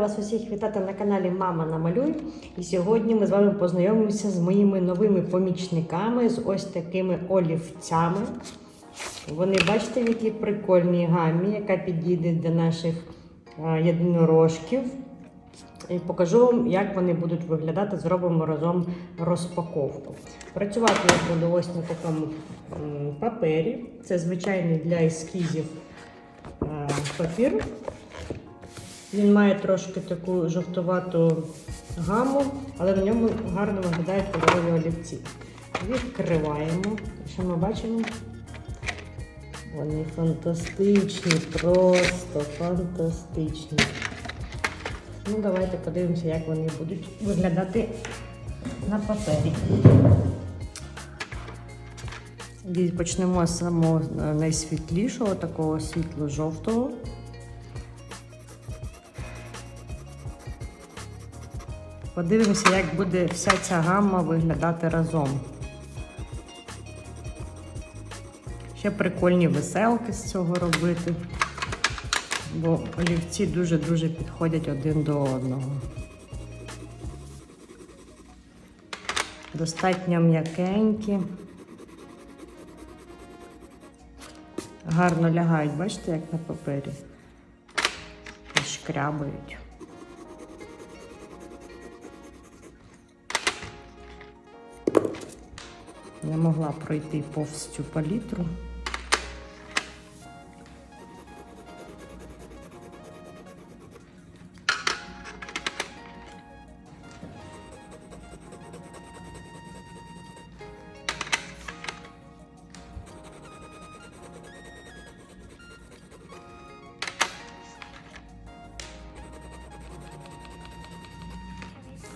вас усіх вітати на каналі Мама Намалюй. І сьогодні ми з вами познайомимося з моїми новими помічниками, з ось такими олівцями. Вони бачите, в якій прикольній гамі, яка підійде для наших єдинорожків. І покажу вам, як вони будуть виглядати. Зробимо разом розпаковку. Працювати я буду ось на такому папері. Це звичайний для ескізів папір. Він має трошки таку жовтувату гаму, але на ньому гарно виглядають кольорові олівці. Відкриваємо. Що ми бачимо? Вони фантастичні, просто фантастичні. Ну, давайте подивимося, як вони будуть виглядати на папері. Почнемо з самого найсвітлішого, такого світло-жовтого. Подивимося, як буде вся ця гамма виглядати разом. Ще прикольні веселки з цього робити, бо олівці дуже-дуже підходять один до одного. Достатньо м'якенькі. Гарно лягають, бачите, як на папері. І шкрябають. Не могла пройти повз цю палітру.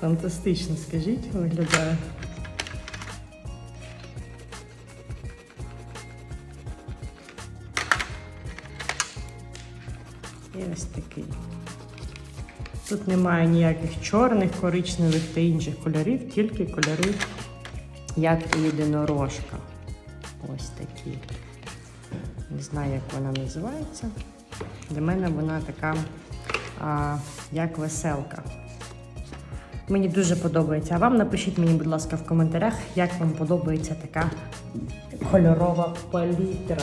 Фантастично, скажіть, виглядає. І ось такий. Тут немає ніяких чорних, коричневих та інших кольорів, тільки кольори, як у єдинорожка. Ось такі. Не знаю, як вона називається. Для мене вона така, а, як веселка. Мені дуже подобається. А вам напишіть мені, будь ласка, в коментарях, як вам подобається така кольорова палітра.